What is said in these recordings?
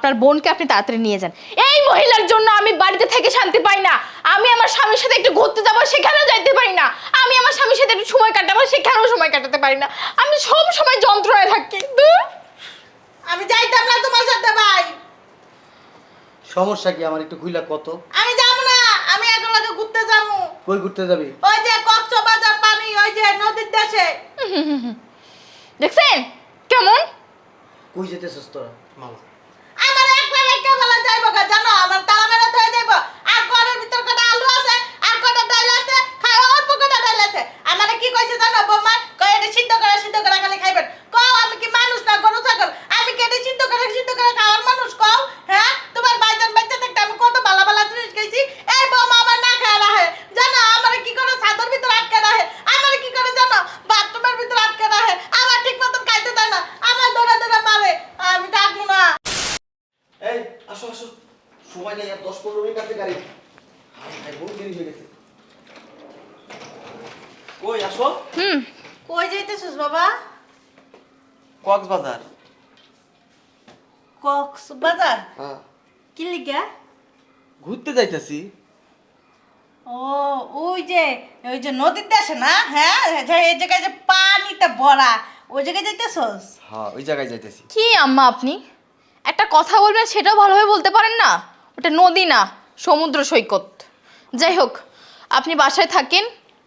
আপনার বোনকে আপনি তাড়াতাড়ি নিয়ে যান। এই মহিলার জন্য আমি বাড়িতে থেকে শান্তি পাই না। আমি আমার স্বামীর সাথে একটু ঘুরতে যাব সেখানেও যাইতে পারি না। আমি আমার স্বামীর সাথে একটু সময় কাটাবো সেখানেও সময় কাটাতে পারি না। আমি সব সময় যন্ত্রণায় থাকি। আমি যাইতাম না তোমার সাথে ভাই। সমস্যা কি? আমার একটু খুইলা কত? আমি যাব না। আমি একলাকে ঘুরতে যাব। কই ঘুরতে যাবি? ওই যে কক্সবাজার পানি ওই যে নদীর দেশে। দেখছেন? কেমন? কই যেতেছিস তোরা? মামা আমার একলা রেখে বলা যাইব গা জানো আমার তালা মেরে থয়ে যাইব আর ঘরের ভিতর কটা আলু আছে আর কটা ডাল আছে খাই অল্প কটা ডাল আছে আমারে কি কইছে জানো বৌমা কই এটা সিদ্ধ করে সিদ্ধ করে খালি খাইবেন কও আমি কি মানুষ না গরু ছাগল আমি কি এটা সিদ্ধ করে সিদ্ধ করে খাওয়ার মানুষ কও হ্যাঁ তোমার ভাইজান বাচ্চা থাকতে আমি কত ভালো ভালো জিনিস খাইছি এই বৌমা আমার না খায় রাখে জানো আমারে কি করে ছাদর ভিতর আটকে রাখে আমারে কি করে জানো বাথরুমের ভিতর আটকে রাখে আমার ঠিক মতন খাইতে দেয় না আমার দৌড়া দৌড়া মারে আমি ডাকবো না এই আসো আসো সময় নেই আর দশ পনেরো মিনিট আছে গাড়ি বহুত দেরি হয়ে গেছে। কই আসো। হুম কই যাইতেছিস বাবা? কক্সবাজার। কক্সবাজার? হ্যাঁ। কি লিগা? ঘুরতে যাইতেছি। ও ওই যে ওই যে নদীর দেশে না? হ্যাঁ যে এই জায়গায় যে পানিতে ভরা ওই জায়গায় যাইতেছস? হ্যাঁ ওই জায়গায় যাইতেছি। কি আম্মা আপনি? একটা কথা বলবেন সেটাও ভালোভাবে বলতে পারেন না? ওটা নদী না সমুদ্র সৈকত। যাই হোক আপনি বাসায় থাকেন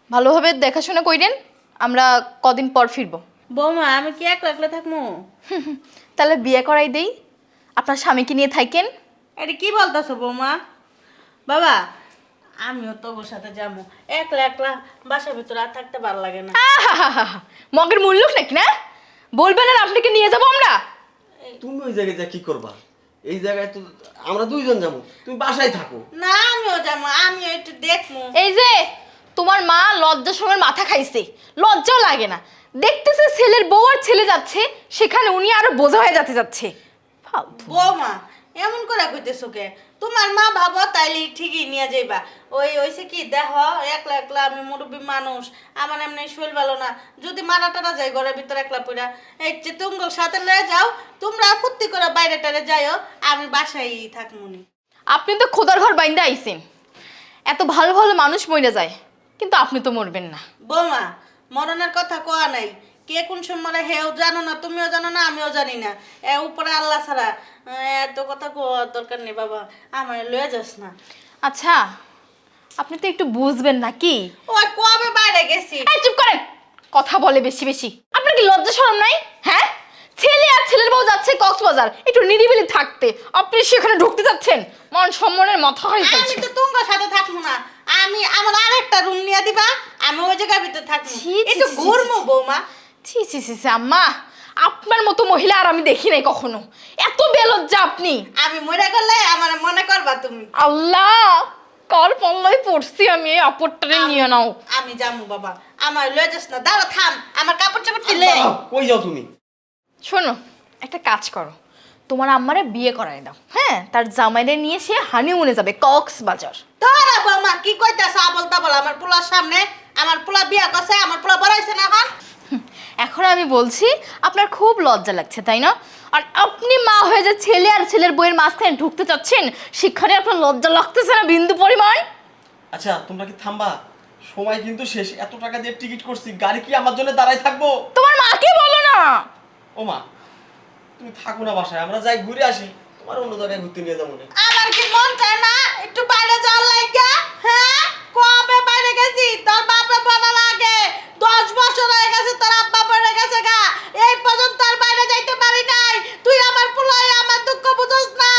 ভালোভাবে দেখাশোনা কইরেন আমরা কদিন পর ফিরবো। বৌমা আমি কি একলা একলা থাকব তাহলে বিয়ে করাই দেই আপনার স্বামীকে নিয়ে থাকেন। এটা কি বলতেছো বৌমা? বাবা আমিও তো ওর সাথে যাব একলা একলা বাসার ভিতরে আর থাকতে ভালো লাগে না। মগের মূল্যক নাকি না? বলবেন আর আপনাকে নিয়ে যাব আমরা? তুমি ওই জায়গায় যা কি করবা? এই জায়গায় তো আমরা দুইজন যাব। তুমি বাসায় থাকো। না আমিও যাব আমিও একটু দেখব। এই যে তোমার মা লজ্জার সময় মাথা খাইছে। লজ্জাও লাগে না। দেখতেছে ছেলের বউ আর ছেলে যাচ্ছে সেখানে উনি আরও বোঝা হয়ে যাতে যাচ্ছে। বৌমা এমন করে কইতেছো কে? তোমার মা ভাবো তাইলে ঠিকই নিয়ে যাইবা। ওই ওইসে কি দেখ একলা একলা আমি মুরব্বী মানুষ আমার এমনি শরীর ভালো না। যদি মারা টারা যায় ঘরের ভিতরে একলা পড়া এই যে তুমগল সাথে লয়ে যাও তোমরা ফুর্তি করে বাইরে টারে যাইও আমি বাসায় থাকমুনি আপনি তো খোদার ঘর বাইন্দা আইছেন। এত ভালো ভালো মানুষ মরে যায় কিন্তু আপনি তো মরবেন না। বৌমা মরণের কথা কোয়া নাই। কে কোন সময় হেও জানো না তুমিও জানো না আমিও জানি না। এ উপরে আল্লাহ ছাড়া এত কথা কোয়ার দরকার নেই বাবা আমার লয়ে যাস না। আচ্ছা আপনি তো একটু বুঝবেন না কি? ওই কবে বাইরে গেছি? এই চুপ করেন কথা বলে বেশি বেশি। আপনার কি লজ্জা শরম নাই? হ্যাঁ? ছেলে আর ছেলের বউ যাচ্ছে কক্সবাজার একটু নিরিবিলি থাকতে। আপনি সেখানে ঢুকতে যাচ্ছেন মন সম্মানের মাথা হয়ে আমি তো তোমার সাথে থাকব না আমি আমার আরেকটা রুম নিয়ে দিবা আমি ওই জায়গার ভিতরে থাকব। ছি, ছি, একটু ছি, বৌমা। ছি ছি ছি ছি, আম্মা আপনার মতো মহিলা আর আমি দেখি নাই কখনো। এত বেলজ্জা আপনি। আমি মরে গেলে আমার মনে করবা তুমি। আল্লাহ কার পাল্লায় পড়ছি আমি এই আপদটারে নিয়ে নাও। আমি যাব বাবা। আমার লয়ে যাস না। দাঁড়া থাম। আমার কাপড় চাপড় দিলে আহ, কই যাও তুমি? শোনো একটা কাজ করো। তোমার আম্মারে বিয়ে করায় দাও। হ্যাঁ তার জামাইরে নিয়ে সে হানিমুনে যাবে কক্সবাজার। তোরা বৌমা কি কইতাছ? আবল তাবল। আমার পোলার সামনে আমার পোলা বিয়া করছে আমার পোলা বড়াইছে না এখন হুম, এখন আমি বলছি আপনার খুব লজ্জা লাগছে তাই না? আর আপনি মা হয়ে যে ছেলে আর ছেলের বইয়ের মাঝখানে ঢুকতে চাচ্ছেন সেখানে আপনার লজ্জা লাগতেছে না বিন্দু পরিমাণ? আচ্ছা তোমরা কি থামবা? সময় কিন্তু শেষ এত টাকা দিয়ে টিকিট করছি গাড়ি কি আমার জন্য দাঁড়াই থাকব? তোমার মাকে বলো না! ও মা তুমি থাকো না বাসায় আমরা যাই ঘুরে আসি তোমার অন্য জায়গায় ঘুরতে নিয়ে যাব না আমার কি মন চায় না? একটু বাইরে যাওয়ার লাগা হ্যাঁ? কবে বাইরে গেছি? তোর বাপে বলা লাগে। দশ বছর হয়ে গেছে তোর আব্বা পড়ে গেছে গা। এই পর্যন্ত আর বাইরে যাইতে পারি নাই। তুই আমার পুলাই আমার দুঃখ বুঝোস না।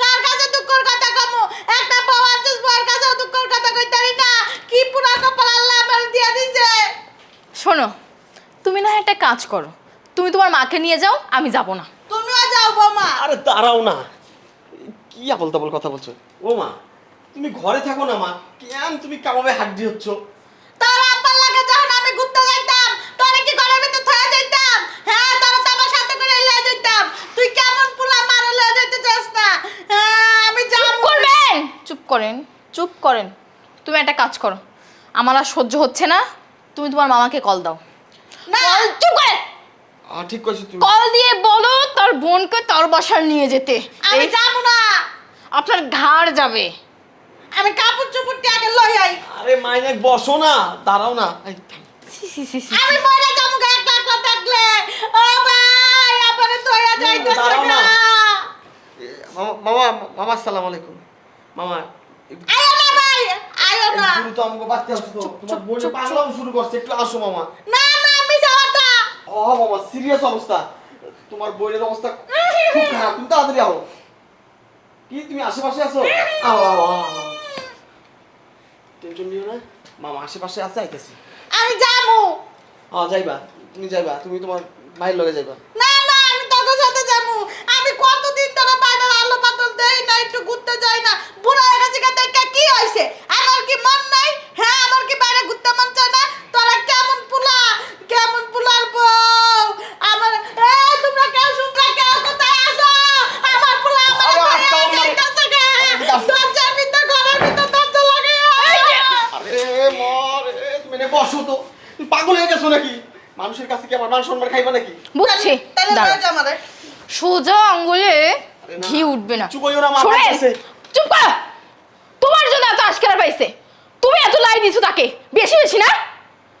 কার কাছে দুঃখের কথা কমু? একটা বউ আছিস বউয়ের কাছে দুঃখের কথা কইতারি না। কি পুরা কপাল আল্লাহ আমার দিয়া দিছে। শোনো তুমি না হয় একটা কাজ করো। তুমি তোমার মাকে নিয়ে যাও আমি যাব না। তুমিও যাও বৌমা। আরে দাঁড়াও না। কি আবল তাবল কথা বলছো? ও মা তুমি ঘরে থাকো না মা। কেন তুমি কাবাবে হাড্ডি হচ্ছ? তোর করেন চুপ করেন। তুমি একটা কাজ করো। আমার আর সহ্য হচ্ছে না। তুমি তোমার মামাকে কল দাও। কল চুপ করেন ঠিক কইছো তুমি। কল দিয়ে বলো তোর বোনকে তোর বাসায় নিয়ে যেতে। আমি যাব না। আপনার ঘাড় যাবে। আমি কাপড় চোপড় দিয়ে আগে লই আই। আরে মাইনে বসো না দাঁড়াও না। আমি মরে যাব গা একলা একলা থাকলে। ও ভাই আমারে তোয়া যাইতেছে দাঁড়াও না। না। মামা মামা মামা আসসালামু আলাইকুম। মামা আয়ো না ভাই আয়ো না। দ্রুত আমাকে বাঁচতে আসো তোমার বোনে পাগলাম শুরু করছে একটু আসো মামা। না না আমি যাওয়াটা ও মামা সিরিয়াস অবস্থা। তোমার বোনের অবস্থা খুব খারাপ। তুমি তাড়াতাড়ি আও। কি তুমি আশেপাশে আছো? আও আও টেনশন নিও না। মামা আশেপাশে আছে আইতেছি। আমি যাব। হ্যাঁ যাইবা। তুমি যাইবা। তুমি তোমার মায়ের লগে যাইবা। না না আমি তোর সাথে যাব। আমি কতদিন ধরে বাইরের আলো পাতল দেই না একটু ঘুরতে যাই না। বুড়া হয়ে গেছে কি হয়েছে? আমার কি মন নাই? হ্যাঁ আমার কি বাইরে ঘুরতে মন চায় না তোরা কেমন পুলা কেমন পুলার বউ আমার এই তোমরা কেউ শুনরা কেউ কোথায় আসো আমার পুলা আমার আরে, বাইরে আটকাও না রে। যাইতাছে গে। আরে, আটকাও। দরজার ভিতর ঘরের ভিতর দরজা লাগে আরে মর এ, তুমি এনে বসো তো তুমি পাগল হয়ে গেছো নাকি মানুষের কাছে কি আমার মান সম্মান খাইবা নাকি? বুঝছি। তাহলে দাঁড়াও। লয়ে যা সোজা আঙ্গুলে ঘি উঠবে না। চুপ করিও না, মা শোনেন, পাইছে। চুপ করো। তোমার জন্য এত আজকেরা পাইছে। তুমি এত লাই দিছো তাকে। বেশি বেশি না?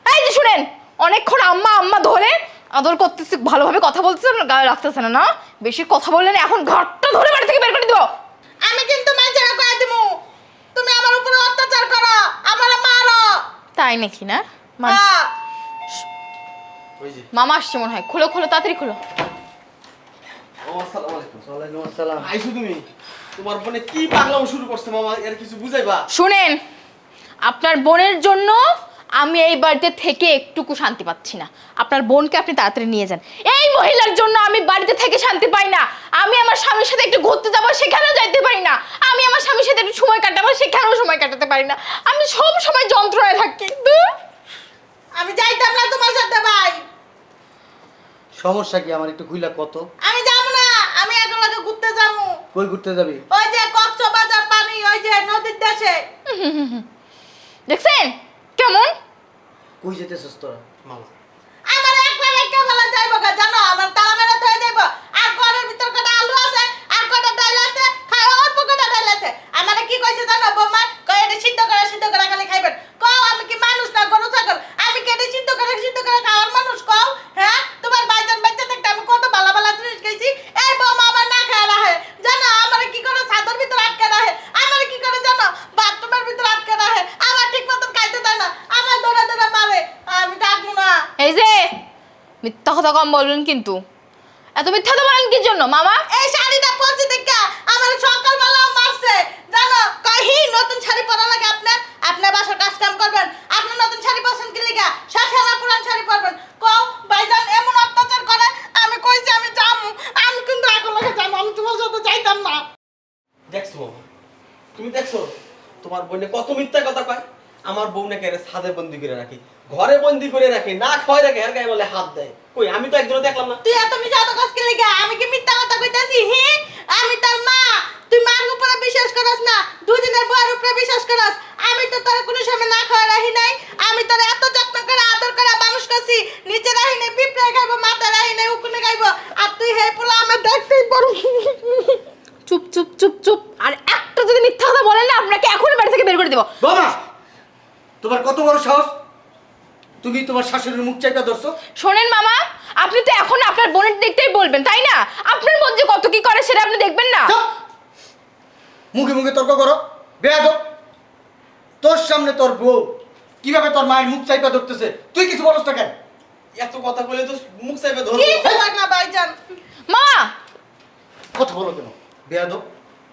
এই যে শুনেন অনেকক্ষণ আম্মা আম্মা ধরে আদর করতেছে ভালোভাবে কথা বলতেছে না গায়ে রাখতেছে না না? বেশি কথা বললেন এখন ঘরটা ধরে বাড়ি থেকে বের করে দিব। আমি কিন্তু মাইজেরা কয়ে দিমু। তুমি আমার উপরে অত্যাচার করো আমার মারো। তাই নাকি না? মা- হ্যাঁ। মামা আসছে মনে হয়। খুলো খুলো তাড়াতাড়ি খুলো। আইসো তুমি। তোমার বোনে কি পাগলাম শুরু করছে মামা? এর কিছু বুঝাইবা? শুনেন আপনার বোনের জন্য আমি এই বাড়িতে থেকে একটুকু শান্তি পাচ্ছি না। আপনার বোনকে আপনি তাড়াতাড়ি নিয়ে যান। এই মহিলার জন্য আমি বাড়িতে থেকে শান্তি পাই না। আমি আমার স্বামীর সাথে একটু ঘুরতে যাব সেখানেও যাইতে পারি না। আমি আমার স্বামীর সাথে একটু সময় কাটাবো সেখানেও সময় কাটাতে পারি না। আমি সব সময় যন্ত্রণায় থাকি। আমি যাইতাম না তোমার সাথে ভাই। সমস্যা কি? আমার একটু খুইলা কত? আমি যাব না আমি এখন লাগে ঘুরতে যাব। কই ঘুরতে যাবি? ওই যে কক্সবাজার পানি ওই যে নদীর দেশে। দেখছেন? কেমন? কই যেতেছস তোরা? মামা আমার একলা রেখে বলা যাইব গা জানো আমার তালা মেরে থয়ে যাইব আর ঘরের ভিতর কটা আলু আছে আর কটা ডাল আছে খাই অল্প কটা ডাল আছে আমার কি কইছে জানো বৌমা কই এটা সিদ্ধ করে সিদ্ধ করে খালি খাইবেন কও আমি কি মানুষ না গরু ছাগল আমি কি এটা সিদ্ধ করে সিদ্ধ করে খাওয়ার মানুষ কও হ্যাঁ তোমার বাইজান বাচ্চা থাকতে আমি কত ভালো ভালো জিনিস খাইছি এই বৌমা আমার না খায় রাখে জানো আমার কি করে ছাদের ভিতর আটকে রাখে আমার কি করে জানো বাথরুমের ভিতর আটকে রাখে আমার ঠিক মতন খাইতে দেয় না আমার দৌড়া দৌড়া মারে আমি থাকব না এই যে মিথ্যা কথা কম বলবেন কিন্তু। এত মিথ্যা কথা বলেন কি জন্য মামা? এই শাড়িটা পরছি দেখা আমার সকালবেলা মারছে। জানো কহি নতুন শাড়ি পরা লাগে আপনার? আপনার বাসার কাজ কাম করবেন। আপনি নতুন শাড়ি পছন্দ কি লিগা? শাশালা পুরান শাড়ি পরবেন। কও ভাইজান এমন অত্যাচার করে? আমি কইছি আমি যামু। আমি কিন্তু এখন লাগে যাব আমি তোমার সাথে যাইতাম না। দেখছ তুমি দেখছ তোমার বোনে কত মিথ্যা কথা কয়? আমার বউ নাকি এর ছাদে বন্দি করে রাখি ঘরে বন্দি করে রাখি না খাওয়াই রাখে এর গায়ে বলে হাত দেয়। কই আমি তো একজনও দেখলাম না। তুই এত মিথ্যা কথা কইছ কি লিগা? আমি কি মিথ্যা কথা কইতাছি? হি? আমি তোর মা। তুই মার উপরে বিশ্বাস করস না দুই দিনের বউয়ের উপরে বিশ্বাস করস। আমি তো তোর কোনো সময় না খাওয়া রাখি নাই। আমি তোর এত যত্ন করে আদর করে মানুষ করছি। নিচে রাখি নাই পিঁপড়ে খাইবো মাথায় রাখি নাই উকুনে খাইবো। আর তুই হে পোলা আমার দেখতেই পারবি চুপ চুপ চুপ চুপ। আর একটা যদি মিথ্যা কথা বলেন না আপনাকে এখনই বাড়ি থেকে বের করে দেবো? বাবা! তোমার কত বড় সাহস? তুমি তোমার শাশুড়ির মুখ চাইটা ধরছো? শোনেন মামা আপনি তো এখন আপনার বোনের দেখতেই বলবেন তাই না? আপনার বোন যে কত কি করে সেটা আপনি দেখবেন না। মুখে মুখে তর্ক করো বেয়াদ তোর সামনে তোর বউ কীভাবে তোর মায়ের মুখ চাইপা ধরতেছে? তুই কিছু বলস না কেন? এত কথা বলে তো মুখ চাইবে ধরো না ভাইজান। মা! কথা বলো কেন? বেয়াদব?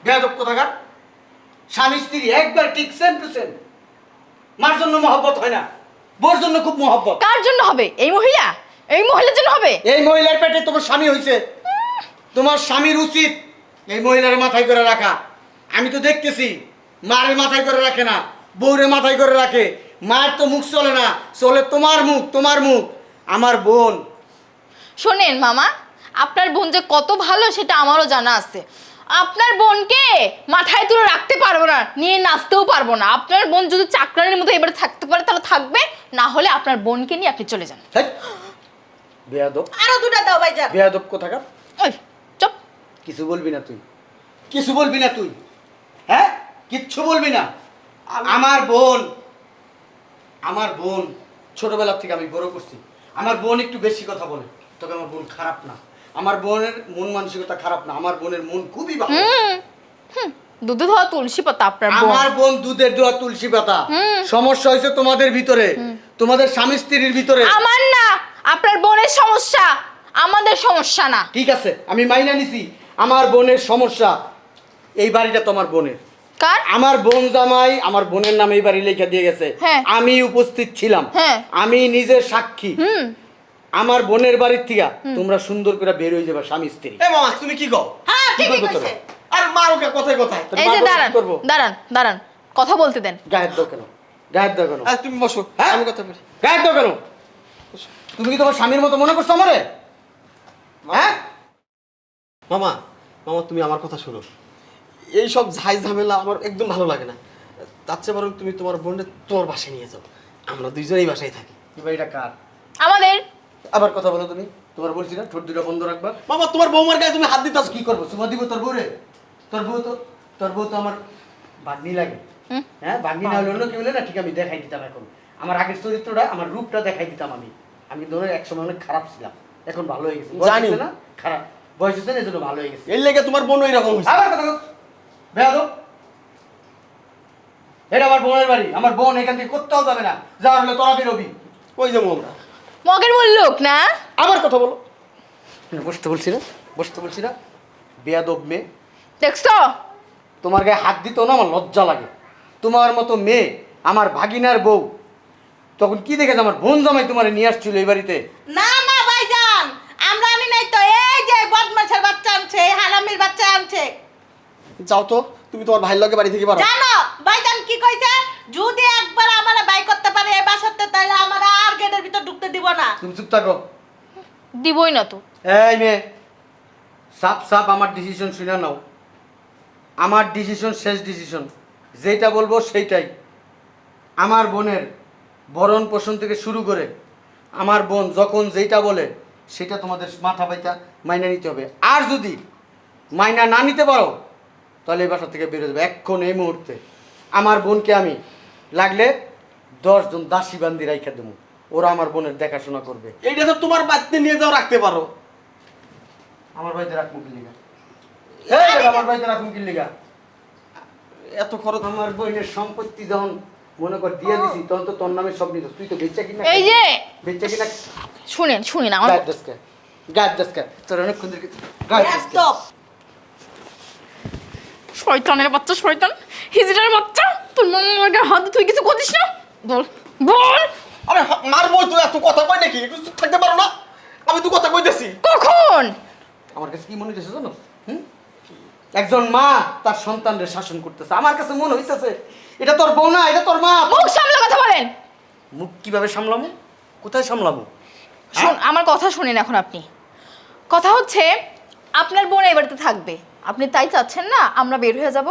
বেয়াদব কোথাকার? স্বামী স্ত্রী একবার ঠিক সেম টু সেম মার জন্য মহব্বত হয় না। বোর জন্য খুব মহব্বত। কার জন্য হবে? এই মহিলা? এই মহিলার জন্য হবে? এই মহিলার পেটে তোমার স্বামী হয়েছে তোমার স্বামীর উচিত এই মহিলার মাথায় করে রাখা। আমি তো দেখতেছি মারের মাথায় করে রাখে না বউরে মাথায় করে রাখে। মায়ের তো মুখ চলে না চলে তোমার মুখ তোমার মুখ আমার বোন। শোনেন মামা আপনার বোন যে কত ভালো সেটা আমারও জানা আছে। আপনার বোনকে মাথায় তুলে রাখতে পারব না নিয়ে নাচতেও পারব না। আপনার বোন যদি চাকরানির মতো এবারে থাকতে পারে তাহলে থাকবে না হলে আপনার বোনকে নিয়ে আপনি চলে যান। বেয়াদব। আরও দুটা দাও ভাইজান বেয়াদব কোথাকার? ওই চুপ। কিছু বলবি না তুই। কিছু বলবি না তুই। হ্যাঁ? কিচ্ছু বলবি না। আমার বোন আমার বোন ছোটবেলা থেকে আমি বড় করছি। আমার বোন একটু বেশি কথা বলে তবে আমার বোন খারাপ না। আমার বোনের মন মানসিকতা খারাপ না আমার বোনের মন খুবই ভালো। দুধে ধোয়া তুলসী পাতা আপনার আমার বোন দুধের দোয়া তুলসী পাতা। সমস্যা হয়েছে তোমাদের ভিতরে তোমাদের স্বামী স্ত্রীর ভিতরে। আমার না আপনার বোনের সমস্যা আমাদের সমস্যা না। ঠিক আছে আমি মাইনা নিছি আমার বোনের সমস্যা এই বাড়িটা তোমার বোনের। কার? আমার বোন জামাই আমার বোনের নামে এই বাড়ি লেখা দিয়ে গেছে। হ্যাঁ। আমি উপস্থিত ছিলাম। হ্যাঁ। আমি নিজের সাক্ষী। হুম। আমার বোনের বাড়ির থেকে তোমরা সুন্দর করে বের হয়ে যাবে স্বামী স্ত্রী। এ মামা তুমি কি কও? হ্যাঁ ঠিকই কইছে। আর মা ওকে কথায় কথায়? এই যে দাঁড়ান দাঁড়ান দাঁড়ান কথা বলতে দেন। গায়ের দাও কেন? গায়ের দাও কেন? তুমি বসো হ্যাঁ? আমি কথা বলি। গায়ের দাও কেন? তুমি কি তোমার স্বামীর মতো মনে করছ আমারে? হ্যাঁ? মামা মামা তুমি আমার কথা শোনো। এই সব ঝাই ঝামেলা আমার একদম ভালো লাগে না। তার চেয়ে বরং তুমি তোমার বোনকে তোমার বাসায় নিয়ে যাও। আমরা দুইজনেই বাসায় থাকি। এই বাড়িটা কার? আমাদের? আবার কথা বলো তুমি। তোমার বলছি না ঠোঁট দুটো বন্ধ রাখবা। মামা তোমার বৌমার গায়ে তুমি হাত দিতে কি করব? চুমা দিব তোর বউরে? তোর বউ তো তোর বউ তো আমার বাগনি লাগে। হ্যাঁ বাগনি না হলে অন্য কি বলে না ঠিক আমি দেখাই দিতাম এখন। আমার আগের চরিত্রটা আমার রূপটা দেখাই দিতাম আমি। আমি ধরো এক সময় অনেক খারাপ ছিলাম। এখন ভালো হয়ে গেছে। জানি। না? খারাপ। বয়স হয়েছে না এই জন্য ভালো হয়ে গেছে। এর লেগে তোমার বোন এরকম হয়েছে। আবার কথা বেয়াদব এটা আমার বোনের বাড়ি। আমার বোন এখান থেকে কোথাও যাবে না। যাওয়ার হলে তোরা বেরোবি। ওই যাব আমরা? মগের মূল লোক না? আবার কথা বলো। বসতে বলছি না বসতে বলছি না। বেয়াদব মেয়ে। দেখছ? তোমার গায়ে হাত দিতেও না আমার লজ্জা লাগে। তোমার মতো মেয়ে আমার ভাগিনার বউ। তখন কি দেখেছে? আমার বোন জামাই তোমার নিয়ে আসছিল এই বাড়িতে। না না ভাইজান আমরা আনি নাই তো। এই যে বদমাশের বাচ্চা আনছে এই হারামির বাচ্চা আনছে। যাও তো তুমি তোমার ভাইয়ের লগে বাড়ি থেকে পারো। জানো ভাইজান কি কইছে? যদি একবার আমারে বাই করতে পারে এই বাসাতে তাহলে আমার আর ঢুকতে দিব না। তুমি চুপ থাকো। দিবই না তো। এই মেয়ে সাপ সাপ আমার ডিসিশন শুনে নাও। আমার ডিসিশন শেষ ডিসিশন যেটা বলব সেইটাই। আমার বোনের ভরণ পোষণ থেকে শুরু করে আমার বোন যখন যেটা বলে সেটা তোমাদের মাথা পাইতা মাইনা নিতে হবে। আর যদি মাইনা না নিতে পারো তাহলে এই বাসা থেকে বেরোয় যাবে এক্ষণ এই মুহূর্তে। আমার বোনকে আমি লাগলে দশজন দাসী বান্দি রাইখা দেবো। ওরা আমার বোনের দেখাশোনা করবে। এইটা তো তোমার বাড়িতে নিয়ে যাও রাখতে পারো। আমার বাড়িতে রাখব কি লিগা? এই বেটা, আমার বাড়িতে রাখব কি লিগা? এত খরচ আমার বইনের সম্পত্তি যখন মনে কর দিয়ে দিছি তখন তো তোর নামে সব নিত। তুই তো বেচা কিনা এই যে বেচা কিনা শুনেন শুনেন আমার গায়ের দশকা গায়ের দশকা তোর ধরে গায়ের দশকা একদম শয়তানের বাচ্চা শয়তান। হিজড়ার বাচ্চা। তোর মামার গায়ে হাত তুই কিছু করিস না? বল। বল! মারবো তো এত কথা কই নাকি? একটু চুপ থাকতে পারো না? আমি তো কথা কইতেছি। কখন? আমার কাছে কি মনে হইতেছে জানো? হুম? একজন মা তার সন্তানদের শাসন করতেছে। আমার কাছে মনে হইতেছে এটা তোর বউ না এটা তোর মা। মুখ সামলে কথা বলেন। মুখ কীভাবে সামলামো কোথায় সামলামো শুন আমার কথা শুনেন এখন আপনি। কথা হচ্ছে আপনার বোন এই বাড়িতে থাকবে। আপনি তাই চাচ্ছেন না আমরা বের হয়ে যাব?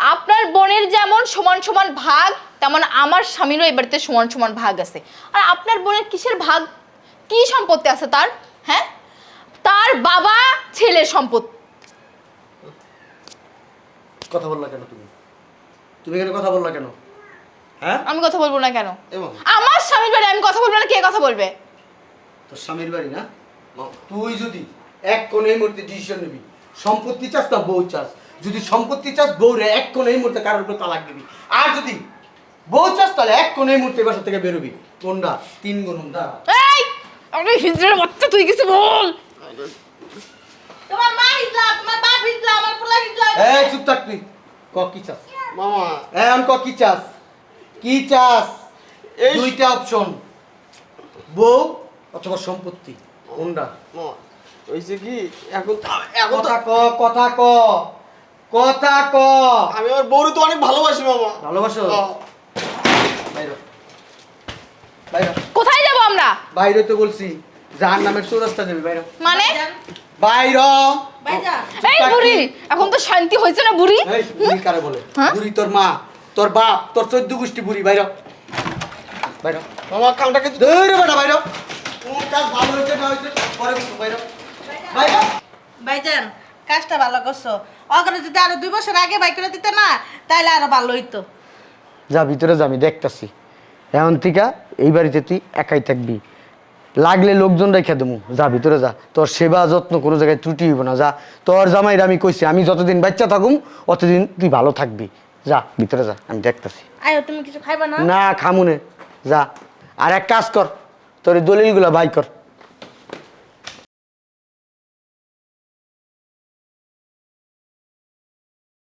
আপনার বোনের যেমন সমান সমান ভাগ তেমন আমার স্বামীরও এই বাড়িতে সমান সমান ভাগ আছে। আর আপনার বোনের কিসের ভাগ? কি সম্পত্তি আছে তার? হ্যাঁ? তার বাবা ছেলের সম্পত্তি। কথা বললা কেন তুমি? তুমি এখানে কথা বললা কেন? হ্যাঁ? আমি কথা বলব না কেন? এবং? আমার স্বামীর বাড়ি আমি কথা বলব না কে কথা বলবে? তোর স্বামীর বাড়ি না? তুই যদি এক কোণে এই মুহূর্তে ডিসিশন নিবি সম্পত্তি চাস না বউ চাস যদি সম্পত্তি চাস বউ রে এক কোণে এই মুহূর্তে কারোর উপর তালাক দিবি। আর যদি বউ চাস তাহলে এক কোণে এই মুহূর্তে বাসা থেকে বেরোবি। কোনটা তিন গুণ দাঁড়া। এই আরে হিজড়ের বাচ্চা তুই কিছু বল। তোমার মা হিজলা তোমার বাপ হিজলা আমার পোলা হিজলা এই চুপ থাক তুই। ক কি চাস? মামা। এখন ক কি চাস? কি চাস? এই- দুইটা অপশন বউ অথবা সম্পত্তি। কোনটা মামা হইছে কি এখন এখন কথা ক কথা ক। কথা ক। আমি আমার বউরে তো অনেক ভালোবাসি বাবা। ভালোবাসো। বাইরে। বাইরে। কোথায় যাব আমরা? বাইরে তো বলছি যার নামের চৌরাস্তা যাবি বাইরে। মানে? বাইর। এই বুড়ি এখন তো শান্তি হয়েছে না বুড়ি? বুড়ি কারে বলে? হ্যাঁ? বুড়ি তোর মা তোর বাপ তোর চোদ্দ গোষ্ঠী বুড়ি বাইর। বাইর। মামা কামটাকে দৌড় বেটা বাইর। কোন কাজ ভালো হয়েছে না হয়েছে পরে বুঝব, বাইরে। বাইরে ভাইজান কাজটা ভালো করছ। অগ্রে যদি আরও দুই বছর আগে বাই করে দিতে না তাহলে আরও ভালো হইতো। যা ভিতরে যা আমি দেখতাছি। এখন থেকে এই বাড়িতে তুই একাই থাকবি। লাগলে লোকজন রেখে দেবো। যা ভিতরে যা। তোর সেবা যত্ন কোনো জায়গায় ত্রুটি হইব না। যা তোর জামাইরা আমি কইছি আমি যতদিন বাচ্চা থাকুম অতদিন তুই ভালো থাকবি। যা ভিতরে যা আমি দেখতাছি। আয়ো তুমি কিছু খাইবা না? না খামুনে যা আর এক কাজ কর তোর এই দলিলগুলা বাই কর।